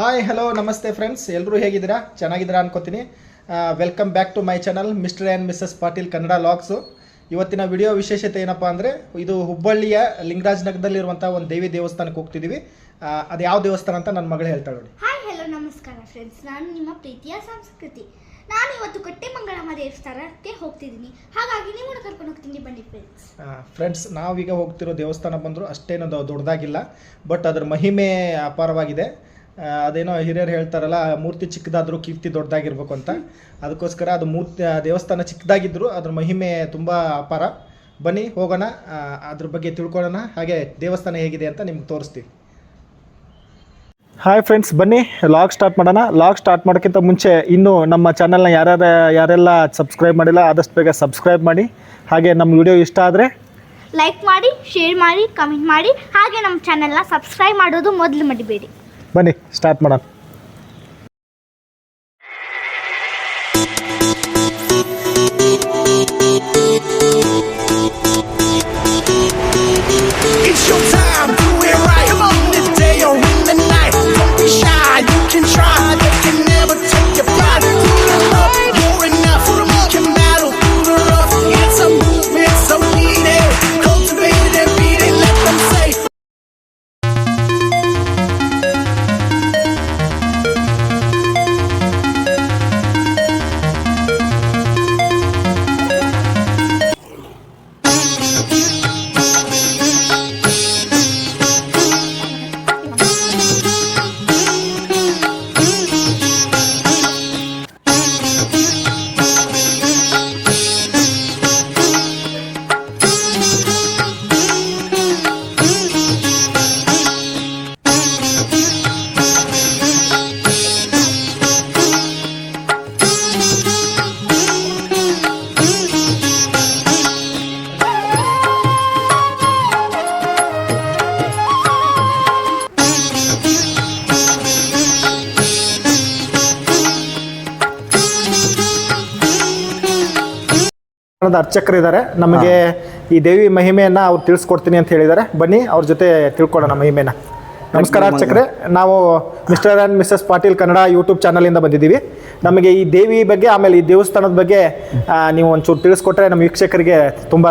Hi hello ನಮಸ್ತೆ friends ಎಲ್ಲರೂ ಹೇಗಿದ್ದೀರಾ? ಚೆನ್ನಾಗಿದ್ದೀರಾ ಅನ್ಕೋತೀನಿ. Welcome back to my channel mister and missus Patil Kannada vlogs ಇವತ್ತಿನ ವಿಡಿಯೋ ವಿಶೇಷತೆ ಏನಪ್ಪ ಅಂದರೆ ಇದು ಹುಬ್ಬಳ್ಳಿಯ ಲಿಂಗರಾಜ್ ನಗರದಲ್ಲಿರುವಂಥ ಒಂದು ದೇವಿ ದೇವಸ್ಥಾನಕ್ಕೆ ಹೋಗ್ತಿದ್ದೀವಿ ಅದು ಯಾವ ದೇವಸ್ಥಾನ ಅಂತ ನನ್ನ ಮಗಳು ಹೇಳ್ತಾಳೆ ನೋಡಿ. ಹಾಯ್ ಹಲೋ ನಮಸ್ಕಾರ ಫ್ರೆಂಡ್ಸ್ ನಾನು ನಿಮ್ಮ ಪ್ರೀತಿಯ ಸಂಸ್ಕೃತಿ. ನಾನು ಇವತ್ತು ಕಟ್ಟೆಮಂಗಳಮ್ಮ ದೇವಸ್ಥಾನಕ್ಕೆ ಹೋಗ್ತಿದ್ದೀನಿ. ಹಾಗಾಗಿ ನೀವು ಕರ್ಕೊಂಡು ಹೋಗ್ತೀನಿ ಬನ್ನಿ ಫ್ರೆಂಡ್ಸ್ ಫ್ರೆಂಡ್ಸ್ ನಾವೀಗ ಹೋಗ್ತಿರೋ ದೇವಸ್ಥಾನ ಬಂದರೂ ಅಷ್ಟೇನೊಂದು ದೊಡ್ಡದಾಗಿಲ್ಲ ಬಟ್ ಅದರ ಮಹಿಮೆ ಅಪಾರವಾಗಿದೆ. ಅದೇನೋ ಹಿರಿಯರು ಹೇಳ್ತಾರಲ್ಲ ಮೂರ್ತಿ ಚಿಕ್ಕದಾದರೂ ಕೀರ್ತಿ ದೊಡ್ಡದಾಗಿರ್ಬೇಕು ಅಂತ. ಅದಕ್ಕೋಸ್ಕರ ಅದು ಮೂರ್ತಿ ದೇವಸ್ಥಾನ ಚಿಕ್ಕದಾಗಿದ್ದರೂ ಅದ್ರ ಮಹಿಮೆ ತುಂಬ ಅಪಾರ. ಬನ್ನಿ ಹೋಗೋಣ ಅದ್ರ ಬಗ್ಗೆ ತಿಳ್ಕೊಳ್ಳೋಣ. ಹಾಗೆ ದೇವಸ್ಥಾನ ಹೇಗಿದೆ ಅಂತ ನಿಮ್ಗೆ ತೋರಿಸ್ತೀವಿ. ಹಾಯ್ ಫ್ರೆಂಡ್ಸ್ ಬನ್ನಿ ಲಾಗ್ ಸ್ಟಾರ್ಟ್ ಮಾಡೋಣ. ಲಾಗ್ ಸ್ಟಾರ್ಟ್ ಮಾಡೋಕ್ಕಿಂತ ಮುಂಚೆ ಇನ್ನೂ ನಮ್ಮ ಚಾನಲ್ನ ಯಾರ್ಯಾರ ಯಾರೆಲ್ಲ ಸಬ್ಸ್ಕ್ರೈಬ್ ಮಾಡಿಲ್ಲ ಆದಷ್ಟು ಬೇಗ ಸಬ್ಸ್ಕ್ರೈಬ್ ಮಾಡಿ. ಹಾಗೆ ನಮ್ಮ ವಿಡಿಯೋ ಇಷ್ಟ ಆದರೆ ಲೈಕ್ ಮಾಡಿ ಶೇರ್ ಮಾಡಿ ಕಮೆಂಟ್ ಮಾಡಿ. ಹಾಗೆ ನಮ್ಮ ಚಾನಲ್ನ ಸಬ್ಸ್ಕ್ರೈಬ್ ಮಾಡೋದು ಮೊದಲು ಮಡಿಬೇಡಿ ಬನ್ನಿ ಸ್ಟಾರ್ಟ್ ಮಾಡೋಣ. ದೇವಸ್ಥಾನದ ಅರ್ಚಕರು ಇದ್ದಾರೆ. ನಮಗೆ ಈ ದೇವಿ ಮಹಿಮೆಯನ್ನ ಅವ್ರು ತಿಳಿಸ್ಕೊಡ್ತೀನಿ ಅಂತ ಹೇಳಿದ್ದಾರೆ. ಬನ್ನಿ ಅವ್ರ ಜೊತೆ ತಿಳ್ಕೊಳ್ಳೋಣ ಮಹಿಮೆನ. ನಮಸ್ಕಾರ ಅರ್ಚಕರೇ. ನಾವು mister and missus Patil Kannada YouTube ಚಾನಲಿಂದ ಬಂದಿದ್ದೀವಿ. ನಮಗೆ ಈ ದೇವಿ ಬಗ್ಗೆ ಆಮೇಲೆ ಈ ದೇವಸ್ಥಾನದ ಬಗ್ಗೆ ಆ, ನೀವು ಒಂಚೂರು ತಿಳಿಸ್ಕೊಟ್ರೆ ನಮ್ಮ ವೀಕ್ಷಕರಿಗೆ ತುಂಬ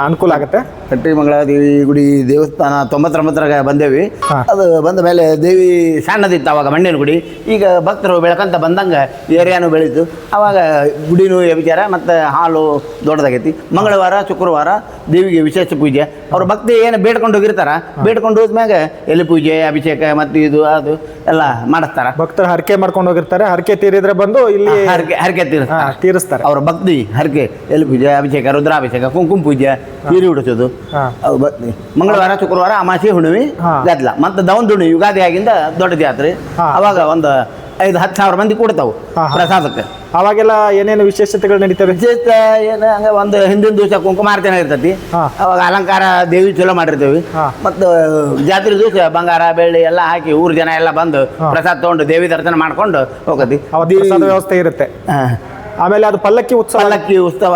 ಅನುಕೂಲ ಆಗುತ್ತೆ. ಕಟ್ಟಿಮಂಗಳ ದೇವಿ ಗುಡಿ ದೇವಸ್ಥಾನ ತೊಂಬತ್ತೊಂಬತ್ತರಾಗ ಬಂದೇವಿ. ಅದು ಬಂದ ಮೇಲೆ ದೇವಿ ಸಣ್ಣದಿತ್ತು ಅವಾಗ ಮಣ್ಣಿನ ಗುಡಿ. ಈಗ ಭಕ್ತರು ಬೆಳಕಂತ ಬಂದಂಗೆ ಏರಿಯಾನು ಬೆಳೀತು. ಅವಾಗ ಗುಡಿನೂ ವಿಚಾರ ಮತ್ತು ಹಾಲು ದೊಡ್ಡದಾಗೈತಿ. ಮಂಗಳವಾರ ಶುಕ್ರವಾರ ದೇವಿಗೆ ವಿಶೇಷ ಪೂಜೆ. ಅವ್ರ ಭಕ್ತಿ ಏನು ಬೇಡ್ಕೊಂಡು ಹೋಗಿರ್ತಾರ ಬೇಡ್ಕೊಂಡು ಹೋದ್ಮ್ಯಾಗ ಎಲ್ಲಿ ಪೂಜೆ ಅಭಿಷೇಕ ಮತ್ತು ಇದು ಅದು ಎಲ್ಲ ಮಾಡಿಸ್ತಾರ. ಭಕ್ತರು ಹರಕೆ ಮಾಡ್ಕೊಂಡು ಹೋಗಿರ್ತಾರೆ. ಹರಕೆ ತೀರಿದ್ರೆ ಬಂದು ಇಲ್ಲಿ ಹರಕೆ ಹರಕೆ ತೀರಿಸ್ತಾರೆ. ತೀರಿಸ್ತಾರೆ. ಅವ್ರ ಭಕ್ತಿ ಹರಕೆ ಎಲ್ಲಿ ಪೂಜೆ ಅಭಿಷೇಕ ರುದ್ರಾಭಿಷೇಕ ಕುಂಕುಮ ಪೂಜೆ ಹೀರಿ ಉಡಿಸೋದು ಮಂಗಳವಾರ ಶುಕ್ರವಾರ ಅಮಾಸಿ ಹುಣ್ಣಿಮೆ. ಗದ್ಲ. ಮತ್ತೆ ದವನ್ ದುಣಿ ಯುಗಾದಿ ಆಗಿಂದ ದೊಡ್ಡ ಜಾತ್ರೆ. ಅವಾಗ ಒಂದು ಐದು ಹತ್ತು ಸಾವಿರ ಮಂದಿ ಕೊಡ್ತಾವು. ಪ್ರಸಾದಕ್ಕೆ. ಅವಾಗೆಲ್ಲ ಏನೇನು ವಿಶೇಷತೆಗಳು ನಡೀತವೆ? ವಿಶೇಷ ಏನ ಹಂಗೆ ಒಂದು ಹಿಂದಿನ ದಿವಸ ಕುಂಕುಮಾರ್ಚನೆ ಇರ್ತೈತಿ. ಅವಾಗ ಅಲಂಕಾರ ದೇವಿ ಚಲೋ ಮಾಡಿರ್ತೇವೆ. ಮತ್ತ ಜಾತ್ರೆ ದಿವಸ ಬಂಗಾರ ಬೆಳ್ಳಿ ಎಲ್ಲ ಹಾಕಿ ಊರ್ ಜನ ಎಲ್ಲ ಬಂದು. ಪ್ರಸಾದ ತಗೊಂಡು ದೇವಿ ದರ್ಶನ ಮಾಡ್ಕೊಂಡು ಹೋಗತಿ ವ್ಯವಸ್ಥೆ ಇರುತ್ತೆ. ಆಮೇಲೆ ಅದು ಪಲ್ಲಕ್ಕಿ ಉತ್ಸವ. ಪಲ್ಲಕ್ಕಿ ಉತ್ಸವ.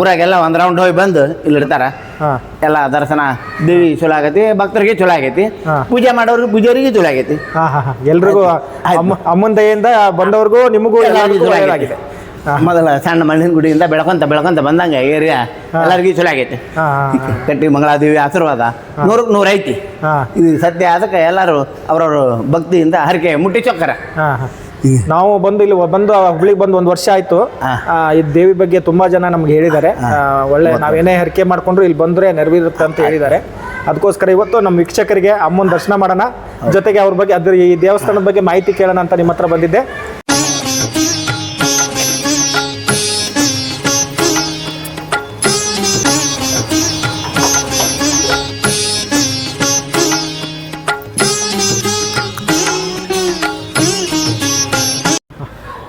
ಊರಾಗೆಲ್ಲ ಒಂದ್ ರೌಂಡ್ ಹೋಗಿ ಬಂದು ಇಲ್ಲಿ ಇಡ್ತಾರ. ಹಾ. ಎಲ್ಲ ದರ್ಶನ ದೇವಿ ಚಲೋ ಆಗೈತಿ ಭಕ್ತರಿಗೆ ಚಲೋ ಆಗೈತಿ. ಪೂಜೆ ಮಾಡೋರಿಗೆ ಪೂಜಾರಿಗೆ ಚಲೋ ಆಗೈತಿ. ಎಲ್ರಿಗೂ ಅಮ್ಮನ ದಯೆಯಿಂದ ಬಂದವ್ರಿಗೂ ನಿಮಗೂ ಮೊದಲ ಸಣ್ಣ ಮಣ್ಣಿನ ಗುಡಿಯಿಂದ ಬೆಳಕೊಂತ ಬೆಳಕೊಂತ ಬಂದಂಗ ಏರಿಯಾ. ಎಲ್ಲರಿಗೂ ಚಲೋ ಆಗೈತಿ. ಕಟ್ಟಿ ಮಂಗಳಾದೇವಿ ಆಶೀರ್ವಾದ. ನೂರಕ್ಕೆ ನೂರ ಐತಿ. ಇದು ಸದ್ಯ ಅದಕ್ಕೆ ಎಲ್ಲರೂ ಅವ್ರವ್ರ ಭಕ್ತಿಯಿಂದ ಹರಕೆ ಮುಟ್ಟಿ ಚೊಕ್ಕರ. ನಾವು ಬಂದು ಇಲ್ಲಿ ಬಂದು ಹುಬ್ಳಿಗೆ ಬಂದು ಒಂದು ವರ್ಷ ಆಯ್ತು. ಆ, ಈ ದೇವಿ ಬಗ್ಗೆ ತುಂಬಾ ಜನ ನಮ್ಗೆ ಹೇಳಿದ್ದಾರೆ. ಒಳ್ಳೆ ಒಳ್ಳೆ ನಾವೇನೇ ಹರಕೆ ಮಾಡ್ಕೊಂಡ್ರು ಇಲ್ಲಿ ಬಂದ್ರೆ ನೆರವಿರುತ್ತೆ ಅಂತ ಹೇಳಿದ್ದಾರೆ. ಅದಕ್ಕೋಸ್ಕರ ಇವತ್ತು ನಮ್ಮ ವೀಕ್ಷಕರಿಗೆ ಅಮ್ಮನ ದರ್ಶನ ಮಾಡೋಣ. ಜೊತೆಗೆ ಅವ್ರ ಬಗ್ಗೆ ಅದ್ರ ಈ ದೇವಸ್ಥಾನದ ಬಗ್ಗೆ ಮಾಹಿತಿ ಕೇಳೋಣ ಅಂತ ನಿಮ್ಮ ಹತ್ರ ಬಂದಿದ್ದೆ.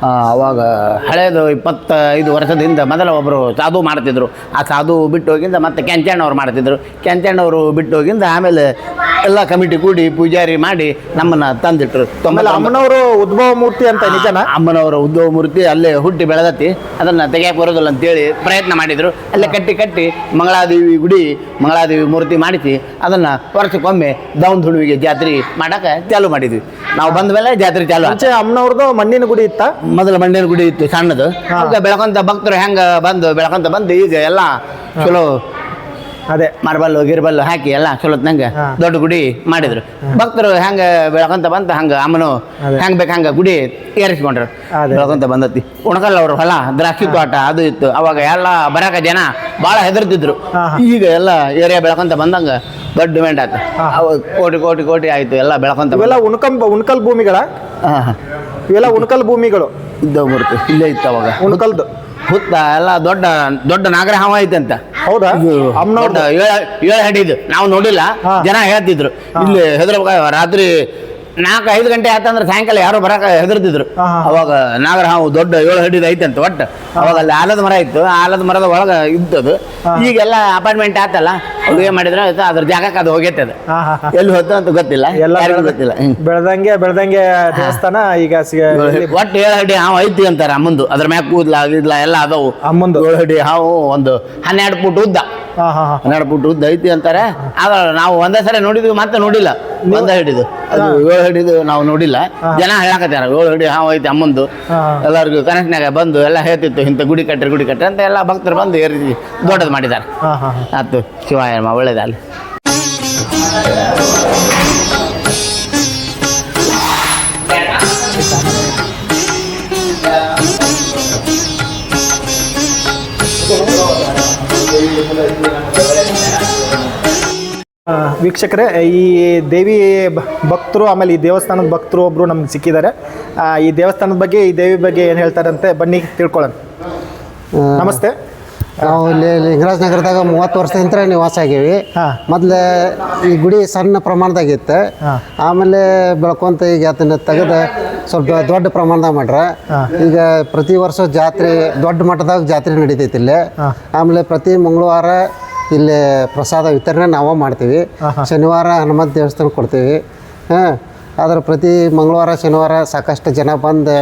ಆ, ಆವಾಗ ಹಳೇದು ಇಪ್ಪತ್ತೈದು ವರ್ಷದಿಂದ ಮೊದಲ ಒಬ್ಬರು ಸಾಧು ಮಾಡ್ತಿದ್ರು. ಆ ಸಾಧು ಬಿಟ್ಟು ಹೋಗಿಂದ ಮತ್ತೆ ಕೆಂಚಣ್ಣವ್ರು ಮಾಡ್ತಿದ್ರು. ಕೆಂಚಣ್ಣವರು ಬಿಟ್ಟು ಹೋಗಿಂದ ಆಮೇಲೆ ಎಲ್ಲ ಕಮಿಟಿ ಕೂಡಿ ಪೂಜಾರಿ ಮಾಡಿ ನಮ್ಮನ್ನ ತಂದಿಟ್ರು. ಆಮೇಲೆ ಅಮ್ಮನವರು ಉದ್ಭವ ಮೂರ್ತಿ ಅಂತ ನಿಜನ? ಅಮ್ಮನವರ ಉದ್ಭವ ಮೂರ್ತಿ ಅಲ್ಲೇ ಹುಟ್ಟಿ ಬೆಳೆದತ್ತಿ ಅದನ್ನ ತೆಗಿಯಕ್ಕೆ ಬರೋದಿಲ್ಲ ಅಂತೇಳಿ ಪ್ರಯತ್ನ ಮಾಡಿದ್ರು. ಅಲ್ಲೇ ಕಟ್ಟಿ ಕಟ್ಟಿ ಮಂಗಳಾದೇವಿ ಗುಡಿ ಮಂಗಳಾದೇವಿ ಮೂರ್ತಿ ಮಾಡಿಸಿ ಅದನ್ನ ವರ್ಷಕ್ಕೊಮ್ಮೆ ದೌನ್ ಧುಳುವಿಗೆ ಜಾತ್ರೆ ಮಾಡಕ್ಕೆ ಚಾಲು ಮಾಡಿದ್ವಿ. ನಾವು ಬಂದ ಮೇಲೆ ಜಾತ್ರೆ ಚಾಲು ಮುಂಚೆ ಅಮ್ಮನವ್ರದ್ದು ಮಣ್ಣಿನ ಗುಡಿ ಇತ್ತ? ಮೊದಲ ಮಣ್ಣಿನ ಗುಡಿ ಇತ್ತು ಸಣ್ಣದು. ಬೆಳಕೊಂತ ಭಕ್ತರು ಹೆಂಗ ಬಂದು ಬೆಳಕಂತ ಬಂದು ಈಗ ಎಲ್ಲ ಚಲೋ ಅದೇ ಮಾರ್ಬಲ್ಲು ಗಿರ್ಬಲ್ಲು ಹಾಕಿ ಎಲ್ಲ ಚಲೋತ್ನಂಗೆ. ದೊಡ್ಡ ಗುಡಿ ಮಾಡಿದ್ರು. ಭಕ್ತರು ಹೆಂಗ ಬೆಳಕೊಂತ ಬಂತ ಹಂಗ ಅಮ್ಮನು ಹೆಂಗೆ ಬೇಕು ಹಂಗ ಗುಡಿ ಏರಿಸ್ಕೊಂಡ್ರು. ಬೆಳಕೊಂತ ಬಂದತಿ. ಉಣಕಲ್ಲ ಅವ್ರ ಹೊಲ ದ್ರಾಕ್ಷಿ ತೋಟ ಅದು ಇತ್ತು. ಅವಾಗ ಎಲ್ಲ ಬರಾಕ ಜನ ಭಾಳ ಹೆದರ್ತಿದ್ರು. ಈಗ ಎಲ್ಲ ಏರಿಯಾ ಬೆಳಕಂತ ಬಂದಂಗ ದೊಡ್ಡ ಡಿಮ್ಯಾಂಡ್ ಆಯ್ತು ಕೋಟಿ ಕೋಟಿ ಕೋಟಿ ಆಯ್ತು ಎಲ್ಲ ಬೆಳಕೊಂತ ಇವೆಲ್ಲ ಉಣ್ಕಂಬ ಉಣಕಲ್ ಭೂಮಿಗಳ? ಇವೆಲ್ಲ ಉಣಕಲ್ ಭೂಮಿಗಳು. ಇದ್ದವು ಮೂರ್ತಿ ಇಲ್ಲೇ ಇತ್ತು ಅವಾಗ. ಉಣ್ಕಲ್ದು. ಹುತ್ತ ಎಲ್ಲ ದೊಡ್ಡ ದೊಡ್ಡ ನಾಗರ ಹಾವ ಐತಂತ. ಹೌದಾ? ಇದು ದೊಡ್ಡ ಏಳ ಏಳು ಹಡಿದು ನಾವು ನೋಡಿಲ್ಲ. ಜನ ಹೇಳ್ತಿದ್ರು. ಇಲ್ಲಿ ಹೆದರ್ಬೇಕ ರಾತ್ರಿ ನಾಲ್ಕು ಐದು ಗಂಟೆ ಆತಂದ್ರೆ ಸಾಯಂಕಾಲ ಯಾರು ಬರಕ ಹೆದರ್ತಿದ್ರು. ಅವಾಗ ನಾಗರ ಹಾವು ದೊಡ್ಡ ಏಳು ಹಡಿದು ಅಂತ ಒಟ್ಟು. ಅವಾಗ ಅಲ್ಲಿ ಆಲದ ಮರ ಇತ್ತು. ಆಲದ ಮರದ ಒಳಗೆ ಇದ್ದದು ಈಗೆಲ್ಲ ಅಪಾರ್ಟ್ಮೆಂಟ್ ಆತಲ್ಲ ಅವ್ರು ಏನ್ ಮಾಡಿದ್ರೆ ಅದ್ರ ಜಾಗಕ್ಕೆ ಅದು ಹೋಗೈತೆ ಅದು. ಎಲ್ಲಿ ಹೋಯ್ತು ಅಂತ ಗೊತ್ತಿಲ್ಲ. ಎಲ್ಲ ಗೊತ್ತಿಲ್ಲ. ಬೆಳ್ದಂಗೆ ಬೆಳ್ದಂಗೆ ದೇವಸ್ಥಾನ ಈಗ ಒಟ್ಟು ಏಳು ಹಡಿ ಹಾವು ಐತಿ ಅಂತಾರೆ ಅಮ್ಮಂದು. ಅದ್ರ ಮ್ಯಾಗ ಕೂದ್ಲ ಗಿದ್ಲ ಎಲ್ಲ ಅದಾವು. ಅಮ್ಮಂದು. ಏಳು ಹಡಿ ಹಾವು ಒಂದು ಹನ್ನೆರಡು ಫುಟ್ ಉದ್ದ. ಹನ್ನೆರಡು ಫುಟ್ ಉದ್ದ ಐತಿ ಅಂತಾರೆ. ಆದ್ರೆ ನಾವು ಒಂದೇ ಸರಿ ನೋಡಿದ್ವಿ ಮತ್ತೆ ನೋಡಿಲ್ಲ. ಒಂದ ಹಿಡಿದು. ಅದು ಏಳು ಹಿಡಿದು ನಾವು ನೋಡಿಲ್ಲ. ಜನ ಹೇಳಕತ್ತಾರ ಏಳು ಹಿಡಿ ಹಾವು ಐತಿ ಅಮ್ಮಂದು. ಎಲ್ಲರಿಗೂ ಕನೆಕ್ಟ್ನಾಗ ಬಂದು ಎಲ್ಲ ಹೇಳ್ತಿತ್ತು ಇಂಥ ಗುಡಿ ಕಟ್ಟ್ರಿ ಗುಡಿ ಕಟ್ಟ್ರಿ ಅಂತ ಎಲ್ಲ ಭಕ್ತರು ಬಂದು ಏರಿ ದೊಡ್ಡದು ಮಾಡಿದ್ದಾರೆ. ಹಾ ಹಾ ಹಾ. ವೀಕ್ಷಕರೇ ಈ ದೇವಿ ಭಕ್ತರು ಆಮೇಲೆ ಈ ದೇವಸ್ಥಾನದ ಭಕ್ತರು ಒಬ್ಬರು ನಮ್ಗೆ ಸಿಕ್ಕಿದ್ದಾರೆ. ಈ ದೇವಸ್ಥಾನದ ಬಗ್ಗೆ ಈ ದೇವಿ ಬಗ್ಗೆ ಏನು ಹೇಳ್ತಾರಂತೆ ಬನ್ನಿ ತಿಳ್ಕೊಳ್ಳೋಣ. ನಮಸ್ತೆ. ನಾವು ಇಲ್ಲಿ ಲಿಂಗರಾಜ್ ನಗರದಾಗ ಮೂವತ್ತು ವರ್ಷದಿಂದ ನಿವಾಸ ಆಗೀವಿ. ಮೊದ್ಲು ಈ ಗುಡಿ ಸಣ್ಣ ಪ್ರಮಾಣದಾಗ ಇತ್ತು. ಆಮೇಲೆ ಬೆಳ್ಕೊಂತ ಈಗ ಅದನ್ನ ತೆಗೆದು ಸ್ವಲ್ಪ ದೊಡ್ಡ ಪ್ರಮಾಣದಾಗ ಮಾಡ್ರ. ಈಗ ಪ್ರತಿ ವರ್ಷ ಜಾತ್ರೆ ದೊಡ್ಡ ಮಟ್ಟದಾಗ ಜಾತ್ರೆ ನಡೀತೈತಿ ಇಲ್ಲಿ. ಆಮೇಲೆ ಪ್ರತಿ ಮಂಗಳವಾರ ಇಲ್ಲಿ ಪ್ರಸಾದ ವಿತರಣೆ ನಾವೇ ಮಾಡ್ತೀವಿ. ಶನಿವಾರ ಹನುಮಂತ ದೇವಸ್ಥಾನ ಕೊಡ್ತೀವಿ. ಹಾಂ. ಆದ್ರೆ ಪ್ರತಿ ಮಂಗಳವಾರ ಶನಿವಾರ ಸಾಕಷ್ಟು ಜನ ಬಂದು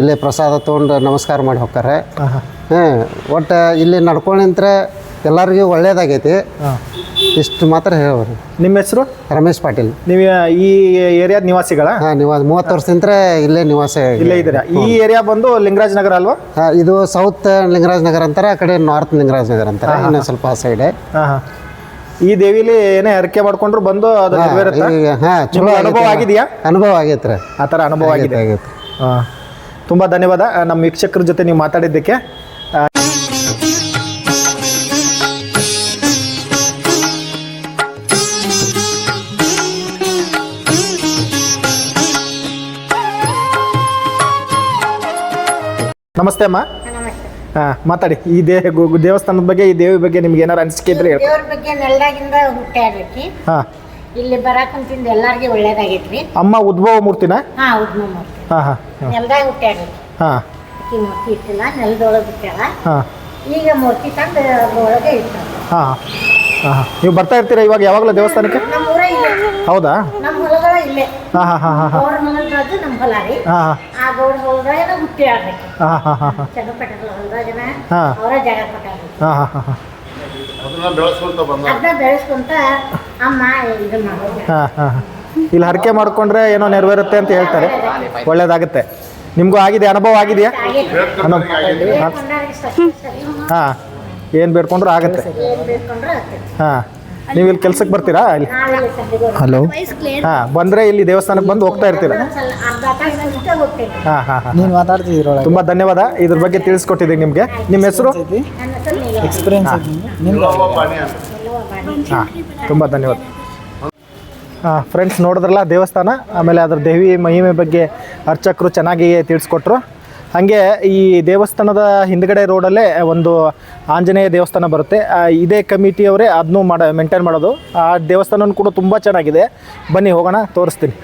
ಇಲ್ಲಿ ಪ್ರಸಾದ ತೊಗೊಂಡು ನಮಸ್ಕಾರ ಮಾಡಿ ಹೋಗ್ತಾರೆ. ಹಾಂ ಒಟ್ಟು ಇಲ್ಲಿ ನಡ್ಕೊಂಡು ನಿಂತರೆ ಎಲ್ಲರಿಗೂ ಒಳ್ಳೇದಾಗೈತಿ. ಇಷ್ಟು ಮಾತ್ರ ಹೇಳೋರು ನಿಮ್ಮ ಹೆಸರು? ರಮೇಶ್ ಪಾಟೀಲ್. ನೀವು ಈ ಏರಿಯಾದ ನಿವಾಸಿಗಳ? ಹಾಂ ನಿವಾಸ ಮೂವತ್ತು ವರ್ಷದಿಂದ ಇಲ್ಲೇ ನಿವಾಸ ಇಲ್ಲೇ ಇದ್ದೀರಾ? ಈ ಏರಿಯಾ ಬಂದು ಲಿಂಗರಾಜ್ ನಗರ ಅಲ್ವಾ? ಹಾಂ ಇದು ಸೌತ್ ಲಿಂಗರಾಜ್ ನಗರ ಅಂತಾರೆ ಆ ಕಡೆ ನಾರ್ತ್ ಲಿಂಗರಾಜ್ ನಗರ ಅಂತಾರೆ ಇನ್ನೊಂದು ಸ್ವಲ್ಪ ಆ ಸೈಡೆ ಈ ದೇವಿಲಿ ಏನೇ ಹರಕೆ ಮಾಡ್ಕೊಂಡ್ರು ಬಂದು ಅದು ಹಾಂ ಚಲೋ ಅನುಭವ. ಆಗಿದೆಯಾ? ಅನುಭವ ಆಗೈತೆ ರೀ. ಆ ಥರ ಅನುಭವ ಆಗಿದೆ ಆಗೈತೆ. ಹಾಂ. ತುಂಬ ಧನ್ಯವಾದ. ನಮ್ಮ ವೀಕ್ಷಕರ ಜೊತೆ ನೀವು ಮಾತಾಡಿದ್ದಕ್ಕೆ. ನಮಸ್ತೆ ಅಮ್ಮ. ಹಾ ಮಾತಾಡಿ. ಈ ದೇಹ ಗು- ದೇವಸ್ಥಾನದ ಬಗ್ಗೆ ಈ ದೇವಿ ಬಗ್ಗೆ ನಿಮ್ಗೆ ಏನಾರು ಅನಿಸಿಕೆ ಇದ್ರೆ ಹೇಳಿ ದೇವ್ರ ಬಗ್ಗೆ ನೆಲ್ದಾಗಿಂದ ಹುಟ್ಟ್ಯಾಡ್ರಿ ಹಾ. ಇಲ್ಲಿ ಬರಾಕಂತಿಂದ ಎಲ್ಲಾರ್ಗೆ ಒಳ್ಳೇದಾಗೈತ್ರಿ. ಅಮ್ಮ ಉದ್ಭವ ಮೂರ್ತಿನ? ಹಾ ಉದ್ಮ ಮೂರ್ತಿ. ಹಾ ಹಾ. ನೆಲ್ದಾಗ ಹುಟ್ಟ್ಯಾಡ್ರಿ ಹಾ. ಅಕ್ಕಿ ಮೂರ್ತಿ ಇಟ್ಟಿಲ್ಲ ನೆಲದೊಳಗೆ ಹುಟ್ಟ್ಯಾಳ ಹಾಂ. ಈಗ ಮೂರ್ತಿ ತಂದು ಅದ್ರೊಳಗೆ ಇಟ್ಟ ಹಾ ಹಾಂ. ಹಾಂ ನೀವು ಬರ್ತಾ ಇರ್ತೀರಾ ಇವಾಗ ಯಾವಾಗಲೂ ದೇವಸ್ಥಾನಕ್ಕೆ? ನಮ್ಮ ಊರ ಇಲ್ಲೇ. ಹೌದಾ? ನಮ್ಮ ಇಲ್ಲೇ ಹಾಂ ಹಾಂ ಹಾಂ ಹಾಂ ಹಾಂ. ಗೌಡ ಹೊಲದ ನಮ್ಮ ಹೊಲ ರೀ ಹಾಂ. ಆ ಗೌಡ ಹೊಲದಾಗ ಹುಟ್ಟ್ಯಾಡ್ರಿ ಹಾಂ ಹಾಂ ಹಾಂ ಹಾಂ. ಚನ್ನಪಟ್ಟಣ ಹೊಲದಾಗನ ಹಾ. ಅವರ ಜಾಗ ಕೊಟ್ಟಾರ್ರಿ. ಹಾಂ ಹಾಂ ಹಾಂ ಹಾಂ. ಅದನ್ನ ಬೆಳೆಸ್ಕೊಂತ ಅಮ್ಮ ಇದನ್ನ ಮಾಡೋದು. ಹಾಂ ಹಾಂ ಹಾಂ. ಇಲ್ಲಿ ಹರಕೆ ಮಾಡ್ಕೊಂಡ್ರೆ ಏನೋ ನೆರವೇರುತ್ತೆ ಅಂತ ಹೇಳ್ತಾರೆ. ಒಳ್ಳೇದಾಗುತ್ತೆ. ನಿಮಗೂ ಆಗಿದೆ ಅನುಭವ ಆಗಿದೆಯಾ? ಹಾಂ. ಏನು ಬೇಡ್ಕೊಂಡ್ರು ಆಗುತ್ತೆ. ಹಾಂ. ನೀವು ಇಲ್ಲಿ ಕೆಲ್ಸಕ್ಕೆ ಬರ್ತೀರಾ? ಇಲ್ಲಿ ಹಲೋ? ಹಾಂ ಬಂದರೆ ಇಲ್ಲಿ ದೇವಸ್ಥಾನಕ್ಕೆ ಬಂದು ಹೋಗ್ತಾ ಇರ್ತೀರಾ? ಹಾಂ ಹಾಂ ಹಾಂ ನೀನು ತುಂಬ ಧನ್ಯವಾದ. ಇದ್ರ ಬಗ್ಗೆ ತಿಳಿಸ್ಕೊಟ್ಟಿದ್ದೀನಿ ನಿಮಗೆ. ನಿಮ್ಮ ಹೆಸರು. ಎಕ್ಸ್ಪೀರಿಯನ್ಸ್ ಹಾಂ. ತುಂಬ ಧನ್ಯವಾದ. ಹಾಂ ಫ್ರೆಂಡ್ಸ್ ನೋಡಿದ್ರಲ್ಲ ದೇವಸ್ಥಾನ ಆಮೇಲೆ ಅದ್ರ ದೇವಿ ಮಹಿಮೆ ಬಗ್ಗೆ ಅರ್ಚಕರು ಚೆನ್ನಾಗಿ ತಿಳಿಸ್ಕೊಟ್ರು. ಹಾಗೆ ಈ ದೇವಸ್ಥಾನದ ಹಿಂದ್ಗಡೆ ರೋಡಲ್ಲೇ ಒಂದು ಆಂಜನೇಯ ದೇವಸ್ಥಾನ ಬರುತ್ತೆ. ಇದೇ ಕಮಿಟಿಯವರೇ ಅದನ್ನು ಮಾಡ ಮೇಂಟೈನ್ ಮಾಡೋದು. ಆ ದೇವಸ್ಥಾನ ಕೂಡ ತುಂಬ ಚೆನ್ನಾಗಿದೆ. ಬನ್ನಿ ಹೋಗೋಣ, ತೋರಿಸ್ತೀನಿ.